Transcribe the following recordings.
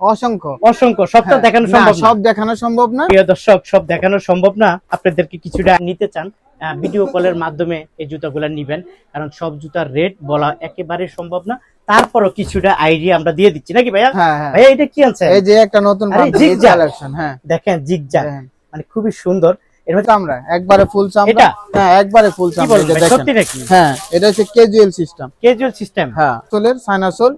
অসংখ্য অসংখ্য। সব তো হ্যাঁ, দেখানো সম্ভব সব দেখানো সম্ভব না। প্রিয় দর্শক সব দেখানো সম্ভব না। আপনাদেরকে কিছুটা নিতে চান ভিডিও কলের মাধ্যমে এই জুতাগুলো নিবেন। কারণ সব জুতার রেট বলা একেবারে সম্ভব না। তারপরও কিছুটা আইডিয়া আমরা দিয়ে দিচ্ছি। নাকি ভাইয়া? হ্যাঁ হ্যাঁ। ভাইয়া এটা কি আছে এই যে একটা নতুন কালেকশন হ্যাঁ। দেখেন জিগজাগ দেখেন। মানে খুবই সুন্দর। চামড়া একবারে ফুল চামড়া। হ্যাঁ একবারে ফুল চামড়া এটা সত্যি নাকি? হ্যাঁ এটা হচ্ছে ক্যাজুয়াল সিস্টেম ক্যাজুয়াল সিস্টেম হ্যাঁ সোলের সাইনাসোল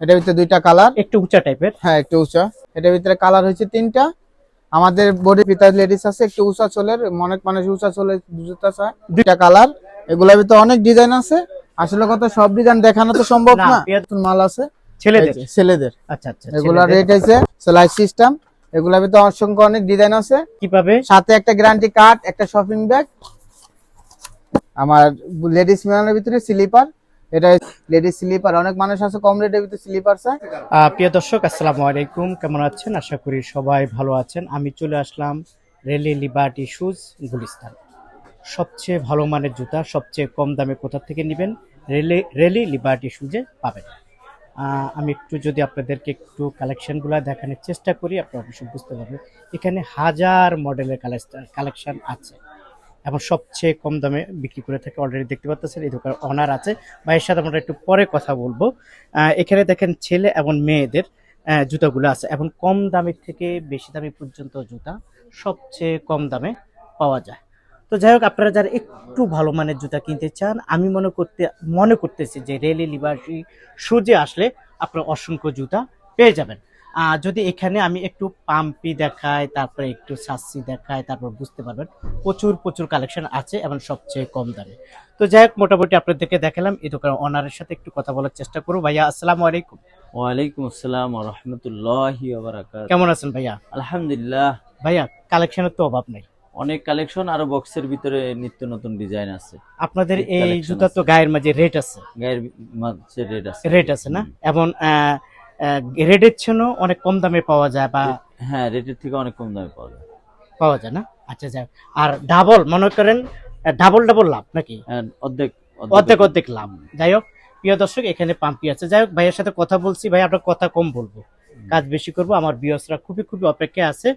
এটার ভিতরে দুইটা কালার একটু উঁচা টাইপের হ্যাঁ একটু উঁচা। এটার ভিতরে কালার হচ্ছে তিনটা। আমাদের বডি পিতার লেডিস আছে একটু উঁচা চোলের অনেক মানুষ উঁচা চোলের জুতা চায়। দুইটা কালার এগুলোর ভিতরে অনেক ডিজাইন আছে। আসলে কথা সব ডিজাইন দেখানো তো সম্ভব না, মাল আছে। ছেলেদের? ছেলেদের। আচ্ছা আচ্ছা এগুলা রেট আছে সেলাই সিস্টেম এগুলোর ভিতরে অসংখ্য অনেক ডিজাইন আছে। কি পাবে? সাথে একটা গ্যারান্টি কার্ড একটা শপিং ব্যাগ আমার লেডিস মেলার ভিতরে স্লিপার এটা লেডিস স্লিপার অনেক মানুষ আছে কম রেটের ভিতরে স্লিপার আহ, প্রিয় দর্শক আসসালামু আলাইকুম। কেমন আছেন? আশা করি সবাই ভালো আছেন। আমি চলে আসলাম রেলি লিবার্টি শুজ গুলিস্তান। সবচেয়ে ভালো মানের জুতা, সবচেয়ে কম দামে কোথা থেকে নেবেন? রেলি রেলি লিবার্টি শুজে পাবেন। আমি একটু যদি আপনাদেরকে একটু কালেকশনগুলো দেখানোর চেষ্টা করি, আপনারা অবশ্যই বুঝতে পারবেন। এখানে হাজার মডেলের কালেকশন আছে। এবং সবচেয়ে কম দামে বিক্রি করে থাকে অলরেডি দেখতে পাচ্ছেন এই দোকান অনার আছে। ভাইয়ের সাথে আমরা একটু পরে কথা বলব। এখানে দেখেন ছেলে এবং মেয়েদের জুতাগুলো আছে। এবং কম দামের থেকে বেশি দামি পর্যন্ত জুতা সবচেয়ে কম দামে পাওয়া যায়। তো যাই হোক আপনারা যারা একটু ভালো মানের জুতা কিনতে চান আমি মনে করতে মনে করতেছি যে রেলি লিবার্টি সুজে আসলে আপনারা অসংখ্য জুতা পেয়ে যাবেন। আহ, যদি এখানে আমি একটু পাম্পি দেখাই তারপরে একটু সাসি দেখাই তারপর বুঝতে পারবেন প্রচুর প্রচুর কালেকশন আছে এবং সবচেয়ে কম দামে। তো যাই হোক মোটামুটি আপনাদেরকে দেখালাম এই দোকানের অনারের সাথে একটু কথা বলার চেষ্টা করব। ভাইয়া আসসালামু আলাইকুম। ওয়ালাইকুম আসসালাম রহমতুল্লাহি কেমন আছেন ভাইয়া? আলহামদুলিল্লাহ। ভাইয়া কালেকশনের তো অভাব নেই। অনেক কালেকশন আর বক্সের ভিতরে নিত্য নতুন ডিজাইন আছে। আপনাদের এই জুতা তো গায়ের মাঝে রেট আছে। গায়ের মাঝে রেট আছে। রেট আছে না? এবং রেটের জন্য অনেক কম দামে পাওয়া যায় বা হ্যাঁ রেটের থেকে অনেক কম দামে পাওয়া যায়। পাওয়া যায় না? আচ্ছা যাই হোক। আর ডাবল মনে করেন ডাবল ডাবল লাভ নাকি? হ্যাঁ, অর্ধেক অর্ধেক। অর্ধেক লাভ। যাই হোক প্রিয় দর্শক এখানে পাম্পি আছে। যাই হোক ভাইয়ের সাথে কথা বলছি। ভাই আপনার কথা কম বলব। কাজ বেশি করব। আমার বিয়সরা খুবই খুবই অপেক্ষায় আছে।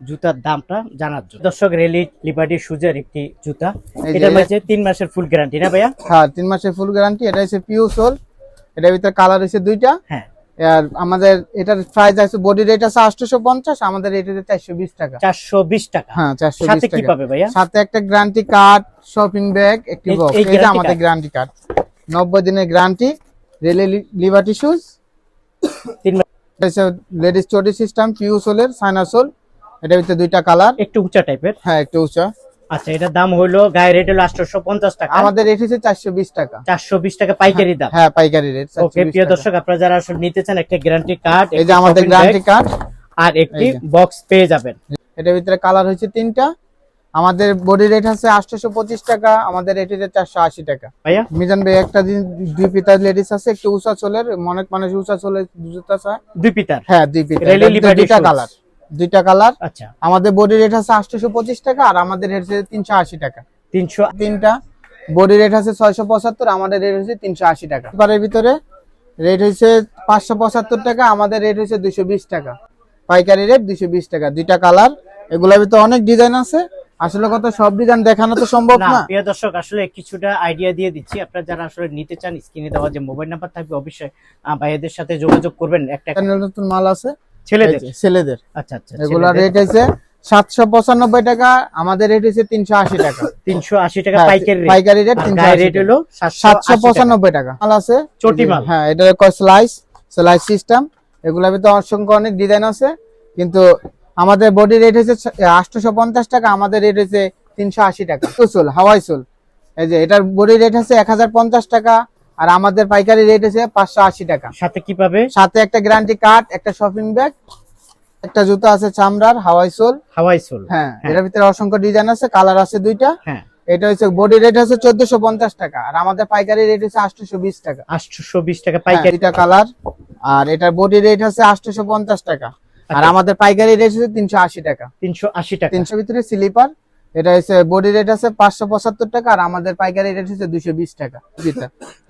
জুতার দামটা জানার জন্য। দর্শক রেলি লিবার্টি সুজের একটি জুতা। এটার মাঝে তিন মাসের ফুল গ্যারান্টি না ভাইয়া? হ্যাঁ তিন মাসের ফুল গ্যারান্টি এটা হচ্ছে পিউ সোল এটার ভিতরে কালার হচ্ছে দুইটা। হ্যাঁ। আর আমাদের এটার প্রাইস আছে বডি রেট আছে আটশোশো পঞ্চাশ আমাদের রেট আছে চারশো বিশ টাকা। চারশো বিশ টাকা? হ্যাঁ চারশো সাথে বিশ কি পাবে ভাইয়া? সাথে একটা গ্যারান্টি কার্ড শপিং ব্যাগ একটি বক্স guarantee আমাদের? গ্যারান্টি কার্ড নব্বই দিনের গ্যারান্টি রেলে লিবার্টি শুজ তিন মাস লেডিস চটি সিস্টেম পিউ সোলের সাইনাসোল এটার ভিতরে দুইটা কালার। একটু উঁচা টাইপের হ্যাঁ একটু উঁচা। আচ্ছা এটার দাম হইল গায়ে রেট হলো আটশো পঞ্চাশ টাকা। আমাদের রেট হচ্ছে চারশো বিশ টাকা। চারশো বিশ টাকা পাইকারি দাম। হ্যাঁ পাইকারি রেট ওকে প্রিয় দর্শক আপনারা যারা আসলে নিতে চান একটা গ্যারান্টি কার্ড এই যে আমাদের গ্যারান্টি কার্ড আর একটি বক্স পেয়ে যাবেন। এটার ভিতরে কালার হচ্ছে তিনটা। আমাদের বডি রেট আছে আটশোশো পঁচিশ টাকা আমাদের রেট হচ্ছে চারশো আশি টাকা। ভাইয়া? মিজান ভাই একটা দিন দুই পিতার লেডিস আছে একটু উষা চলের অনেক মানুষ উষা চলে জুতা চায় দুই পিতার? হ্যাঁ দুই পিতার। দুইটা কালার দুইটা কালার। আচ্ছা। আমাদের বডি রেট আছে আটশোশো পঁচিশ টাকা আর আমাদের রেট হচ্ছে তিনশো আশি টাকা। তিনশো তিনটা। বডি রেট আছে ছয়শো পঁচাত্তর আমাদের রেট হচ্ছে তিনশো আশি টাকা। এবারের ভিতরে রেট হচ্ছে পাঁচশো পঁচাত্তর টাকা আমাদের রেট হচ্ছে দুশো বিশ টাকা। পাইকারি রেট দুশো বিশ টাকা দুইটা কালার। এগুলোর ভিতরে অনেক ডিজাইন আছে। আসলে কত সব ডিজাইন দেখানো তো সম্ভব না প্রিয় দর্শক আসলে কিছুটা আইডিয়া দিয়ে দিচ্ছি। আপনারা যারা আসলে নিতে চান স্ক্রিনে দেওয়া যে মোবাইল নাম্বার থাকবে অবশ্যই ভাইয়াদের সাথে যোগাযোগ করবেন। একটা নতুন মাল আছে। ছেলেদের? ছেলেদের। আচ্ছা আচ্ছা এগুলোর রেট টাকা আমাদের রেট টাকা। তিনশো আশি টাকা হ্যাঁ, পাইকারি রেট পাইকারি রেট আর তিনশো গায়ে আশি রেট হলো সাতশো সাতশো পঁচানব্বই টাকা। মাল আছে? চটি মাল। হ্যাঁ এটা স্লাইস স্লাইস সিস্টেম এগুলোর ভিতরে অসংখ্য অনেক ডিজাইন আছে কিন্তু আমাদের বডি রেট হচ্ছে আটশোশো পঞ্চাশ টাকা আমাদের রেট হচ্ছে তিনশো আশি টাকা। সোল হাওয়াই সোল এই যে এটার বডি রেট হচ্ছে এক হাজার পঞ্চাশ টাকা আর আমাদের পাইকারি রেট হচ্ছে পাঁচশো আশি টাকা। সাথে কি পাবে? সাথে একটা গ্যারান্টি কার্ড একটা শপিং ব্যাগ একটা জুতো আছে চামড়ার হাওয়াই সোল। হাওয়াই সোল। হ্যাঁ হ্যাঁ। এটার ভিতরে অসংখ্য ডিজাইন আছে কালার আছে দুইটা। হ্যাঁ। এটা হচ্ছে বডি রেট হচ্ছে চোদ্দশো পঞ্চাশ টাকা আর আমাদের পাইকারি রেট হচ্ছে আটশোশো বিশ টাকা। আটশো বিশ টাকা পাইকারি। পাইকারি কালার আর এটার বডি রেট হচ্ছে আটশোশো পঞ্চাশ টাকা। আর আচ্ছা। আমাদের পাইকারি রেট হচ্ছে তিনশো আশি টাকা। তিনশো আশি টাকা। তিনশো ভিতরে স্লিপার এটা হচ্ছে বডি রেট আছে পাঁচশো পঁচাত্তর টাকা আর আমাদের পাইকারি রেট হচ্ছে দুশো বিশ টাকা।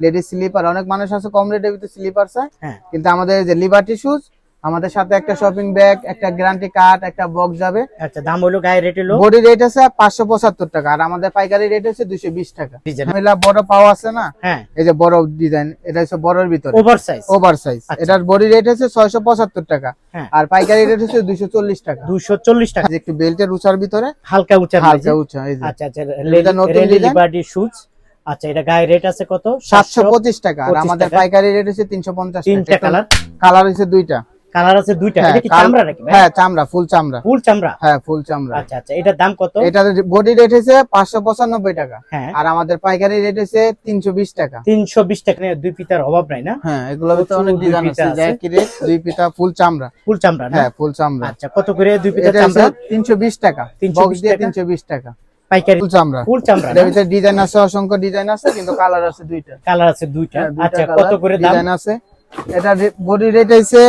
লেডিস স্লিপার অনেক মানুষ আছে কম রেটের ভিতরে স্লিপার চায় হ্যাঁ। কিন্তু আমাদের যে লিবার্টি শুজ আমাদের সাথে একটা শপিং ব্যাগ একটা গ্যারান্টি কার্ড একটা বক্স যাবে। আচ্ছা দাম হলো গায়ে রেট হলো? বডি রেট আছে পাঁচশো পঁচাত্তর টাকা আর আমাদের পাইকারি রেট দুশো বিশ টাকা। ডিজাইন মহিলা বড় পাওয়া আছে না? হ্যাঁ। এই যে বড় ডিজাইন এটা হচ্ছে বড়র ভিতরে। ওভার সাইজ ওভার সাইজ আচ্ছা। এটার বডি রেট ছয়শো পঁচাত্তর টাকা হ্যাঁ। আর পাইকারি রেট হচ্ছে দুইশো চল্লিশ টাকা। দুশো চল্লিশ টাকা। যে একটু বেল্টের উঁচার ভিতরে হালকা উঁচা হালকা উঁচা এই যে। আচ্ছা আচ্ছা এটা নতুন। লিবার্টি শুজ আচ্ছা এটা গায়ে রেট আছে কত? সাতশো পঁচিশ টাকা আর আমাদের পাইকারি রেট হচ্ছে তিনশো পঞ্চাশ তিনটা কালার কালার হচ্ছে দুইটা। কালার আছে দুইটা। হ্যাঁ, এটা কি চামড়া নাকি হ্যাঁ চামড়া ফুল চামড়া। ফুল চামড়া? হ্যাঁ ফুল চামড়া। আচ্ছা আচ্ছা এটার দাম কত? এটার বডি রেট পাঁচশো পঁচানব্বই টাকা। হ্যাঁ। আর আমাদের পাইকারি রেট তিনশো বিশ টাকা। তিনশো বিশ টাকা নিয়ে দুই পিতার অভাব নাই না? হ্যাঁ এগুলো তো অনেক ডিজাইন আছে। রেট দুই পিতা ফুল চামড়া। ফুল চামড়া হ্যাঁ ফুল চামড়া। আচ্ছা কত করে দুই এটা চামড়া? তিনশো বিশ টাকা। 320 বক্স দিয়ে টাকা? তিনশো বিশ টাকা। পাইকারি। ফুল চামড়া। ফুল চামড়া ভিতরে ডিজাইন আছে অসংখ্য ডিজাইন আছে কিন্তু কালার আছে দুইটা। কালার আছে দুইটা। হ্যাঁ, আচ্ছা কত করে দাম? ডিজাইন আছে। এটা বডি রেট হচ্ছে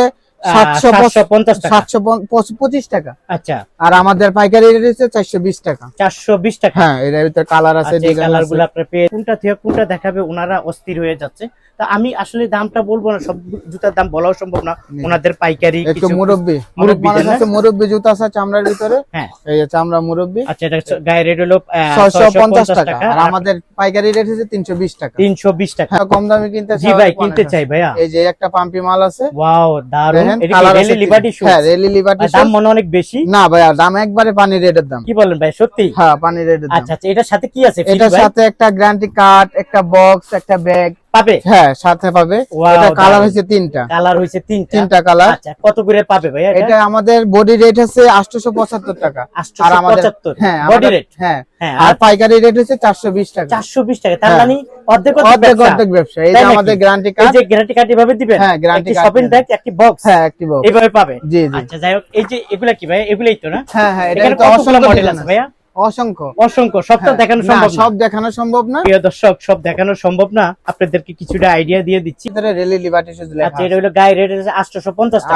পঁচিশ টাকা। আচ্ছা। আর আমাদের পাইকারি রেট হচ্ছে চারশো বিশ টাকা। চারশো বিশ টাকা। হ্যাঁ এটার ভিতরে কালার আছে আচ্ছা কালারগুলো আপনার কোনটা থেকে কোনটা দেখাবে ওনারা অস্থির হয়ে যাচ্ছে। তা আমি আসলে দামটা বলব না সব জুতার দাম বলাও সম্ভব না। ওনাদের পাইকারি একটু মুরব্বি। মুরব্বি? আছে মুরব্বি জুতা আছে চামড়ার ভিতরে। হ্যাঁ। এই চামড়া মুরব্বি। আচ্ছা এটা গায়ে রেট হলো ছয়শো পঞ্চাশ টাকা। টাকা। আর আমাদের পাইকারি রেট হচ্ছে তিনশো বিশ টাকা। তিনশো বিশ টাকা। হ্যাঁ কম দামে কিনতে জি ভাই কিনতে চাই ভাইয়া। এই যে একটা পাম্পি মাল আছে। ওয়াও দারুণ এটা রেলি লিবার্টি তিন- হ্যাঁ রেলি লিবার্টি দাম মনে অনেক বেশি। না ভাইয়া দাম একবারে পানি রেটের দাম। কি বলেন ভাই সত্যি? হ্যাঁ পানি রেটের দাম। আচ্ছা আচ্ছা এটার সাথে কি আছে? এটার সাথে একটা গ্যারান্টি কার্ড একটা বক্স একটা ব্যাগ পাবে? হ্যাঁ সাথে পাবে। এটা কালার। হচ্ছে তিনটা। কালার হয়েছে তিনটা। তিনটা কালার আচ্ছা কত করে পাবে ভাইয়া এটা? আমাদের বডি রেট আটশোশো পঁচাত্তর টাকা। আর আমাদের 875 হ্যাঁ বডি রেট হ্যাঁ। হ্যাঁ আর পাইকারি রেট হচ্ছে চারশো বিশ টাকা। চারশো বিশ টাকা। তার হ্যাঁ। মানে অর্ধেক অর্ধেক অর্ধেক ব্যবসা। এই যে আমাদের গ্যারান্টি এই কার্ড যে গ্যারান্টি কার্ড এভাবে দিবেন? হ্যাঁ, একটি card শপিং ব্যাগ একটি বক্স হ্যাঁ একটি box। এইভাবে পাবে? জি জি। আচ্ছা যাই হোক এই যে এগুলা কি ভাই এগুলাই তো না? হ্যাঁ হ্যাঁ এটা অসংখ্য মডেল আছে আছে। ভাইয়া? অসংখ্য। অসংখ্য সব তো হ্যাঁ, দেখানো সম্ভব সব দেখানো সম্ভব না। প্রিয় দর্শক সব দেখানো সম্ভব না। আপনাদেরকে কিছুটা আইডিয়া দিয়ে দিচ্ছি। ভিতরে রেলি লিবার্টি শুজ আচ্ছা এটা হলো গায়ে রেট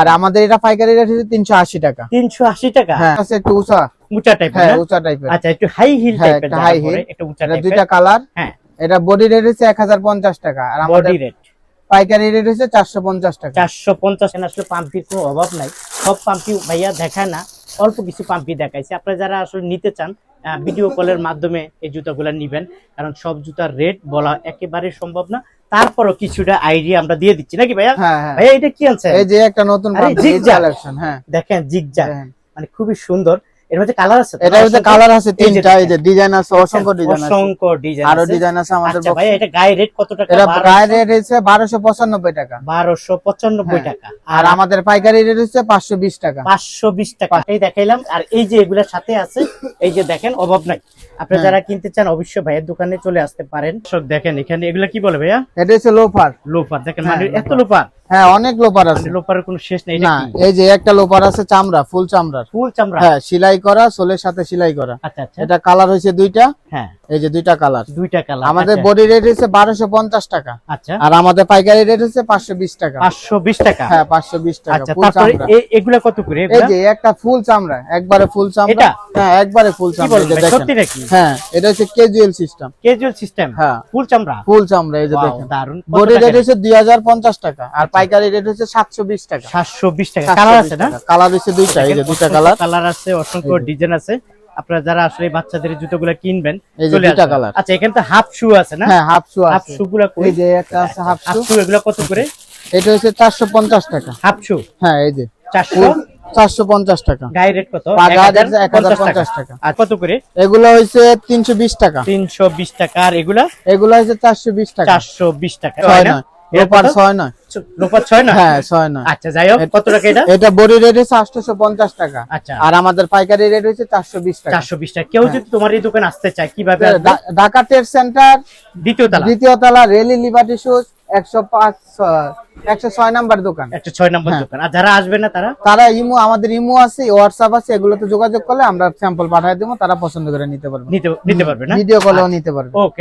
আর আমাদের এটা পাইকারি রেট হচ্ছে তিনশো আশি টাকা। তিনশো আশি টাকা? হ্যাঁ আছে একটু উঁচা উঁচা টাইপের হ্যাঁ উঁচা টাইপের আচ্ছা একটু হাই হিল হ্যাঁ, টাইপের একটা উঁচা এটা টাইপের দুইটা কালার হ্যাঁ। এটা বডি রেট হচ্ছে এক হাজার পঞ্চাশ টাকা। আর আমাদের বডি রেট পাইকারি রেট হচ্ছে চারশো পঞ্চাশ টাকা। চারশো পঞ্চাশ আসলে পাম্পির কোনো অভাব নাই। সব পাম্পি ভাইয়া দেখায় না। অল্প কিছু পাম্পি দেখাইছে। আপনারা যারা আসলে নিতে চান ভিডিও কলের মাধ্যমে এই জুতাগুলো নিবেন। কারণ সব জুতার রেট বলা একেবারে সম্ভব না। তারপরও কিছুটা আইডিয়া আমরা দিয়ে দিচ্ছি। নাকি ভাইয়া? হ্যাঁ হ্যাঁ। ভাইয়া এটা কি আছে এই যে একটা নতুন কালেকশন হ্যাঁ। দেখেন জিগজা দেখেন। মানে খুবই সুন্দর। এর মধ্যে কালার আছে এটা হচ্ছে কালার আছে তিনটা এই যে ডিজাইন আছে অসংখ্য ডিজাইন আছে। অসংখ্য ডিজাইন আরও ডিজাইন আছে আমাদের আচ্ছা box এটা গায়ে রেট কত টাকা এটা গায়ের রেট হচ্ছে টাকা। হ্যাঁ। টাকা। আর আমাদের পাইকারি রেট হচ্ছে পাঁচশো বিশ টাকা। পাঁচশো বিশ টাকা। এই দেখাইলাম। আর এই যে এগুলোর সাথে আছে এই যে দেখেন অভাব নাই। আপনি হ্যাঁ। যারা কিনতে চান অবশ্যই ভাইয়ের দোকানে চলে আসতে পারেন। সব দেখেন এখানে এগুলা কি বলে ভাইয়া? এটা হচ্ছে লোফার লোফার দেখেন হ্যাঁ, মানে এত লোফার। হ্যাঁ অনেক লোপার আছে। লোপারের লোফারের কোনো শেষ নেই না এই যে একটা লোপার আছে চামড়া ফুল চামড়ার। ফুল চামড়া? হ্যাঁ সেলাই করা সোলের সাথে সিলাই করা। আচ্ছা আচ্ছা। এটা কালার হয়েছে দুইটা। হ্যাঁ। এই যে দুইটা কালার। দুইটা কালার আমাদের বডি রেট হচ্ছে বারোশো পঞ্চাশ টাকা। আচ্ছা। আর আমাদের পাইকারি রেট হচ্ছে পাঁচশো বিশ টাকা। পাঁচশো বিশ টাকা? হ্যাঁ পাঁচশো বিশ টাকা আচ্ছা এগুলা কত করে এই যে একটা ফুল চামড়া একবারে ফুল চামড়া। হ্যাঁ একবারে ফুল চামড়া সত্যি নাকি হ্যাঁ এটা হচ্ছে কেজুয়াল সিস্টেম কেজুয়াল সিস্টেম হ্যাঁ। ফুল চামড়া? ফুল চামড়া এই যে দেখেন। দারুণ বডি রেট হচ্ছে দুই হাজার পঞ্চাশ টাকা আর পাইকারি রেট হচ্ছে সাতশো বিশ টাকা। সাতশো বিশ টাকা। কালার আছে না? কালার হচ্ছে দুইটা এই যে দুইটা কালার কালার আছে অসংখ্য ডিজাইন আছে। আপনারা যারা আসলে বাচ্চাদের জুতোগুলো কিনবেন দুইটা কালার আচ্ছা এখানে তো হাফ শু আছে না? হ্যাঁ হাফ শু হাফ শু গুলা কই? এই যে একটা আছে হাফ হাফ শু শু এগুলো কত করে? এটা হচ্ছে চারশো পঞ্চাশ টাকা। হাফ শু হ্যাঁ এই যে। চারশো? চারশো পঞ্চাশ টাকা। গায়ে রেট কত? টাকা। আর কত করে? এগুলো টাকা। তিনশো বিশ টাকা। আর এগুলা? টাকা। চারশো বিশ টাকা। হয় না? নয়। ছয় না? হ্যাঁ ছয় নয় আচ্ছা যাই হোক কত টাকা এটা? এটা বডি রেট হচ্ছে আটশোশো পঞ্চাশ টাকা। আচ্ছা। আর আমাদের পাইকারি রেট হচ্ছে চারশো বিশ টাকা। চারশো বিশ টাকা। কেউ যদি তোমার এই দোকানে আসতে চায় কীভাবে ঢাকা ট্রেড সেন্টার দ্বিতীয় তালা। দ্বিতীয় তলা রেলি লিবার্টি শুজ একশো পাঁচ একশো ছয় নাম্বার দোকান। একটা ছয় নম্বর হ্যাঁ। দোকান। আর যারা আসবে না তারা? তারা ইমো আমাদের ইমো আছে হোয়াটসঅ্যাপ আছে এগুলোতে যোগাযোগ করলে আমরা স্যাম্পল পাঠিয়ে দেবো তারা পছন্দ করে নিতে পারবে। নিতে নিতে পারবে না? ভিডিও কলেও নিতে পারবে। ওকে